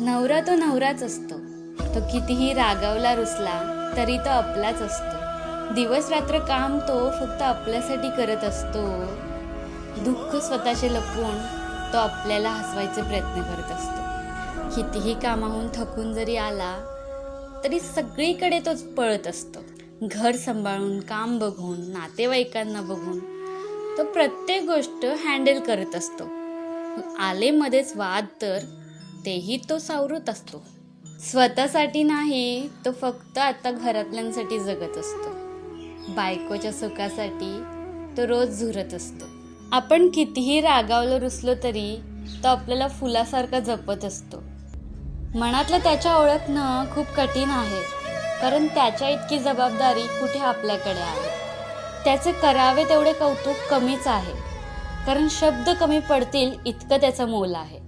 नवरा तो नवराच असतो. तो कितीही रागावला रुसला तरी तो आपलाच असतो. दिवस रात्र काम तो फक्त आपल्यासाठी करत असतो. दुःख स्वतःचे लपवून तो आपल्याला हसवायचे प्रयत्न करत असतो. कितीही कामाहून थकून जरी आला तरी सगळीकडे तोच पळत असतो. घर सांभाळून काम बघून नातेवाईकांना बघून तो प्रत्येक गोष्ट हँडल करत असतो. आले मध्येच वाद तर तेही तो सावरत असतो. स्वतःसाठी नाही तो फक्त आता घरातल्यांसाठी जगत असतो. बायकोच्या सुखासाठी तो रोज झुरत असतो. आपण कितीही रागावलं रुसलो तरी तो आपल्याला फुलासारखा जपत असतो. मनातलं त्याच्या ओळखणं खूप कठीण आहे कारण त्याच्या इतकी जबाबदारी कुठे आपल्याकडे आहे? त्याचे करावे तेवढे कौतुक कमीच आहे कारण शब्द कमी पडतील इतकं त्याचं मोल आहे.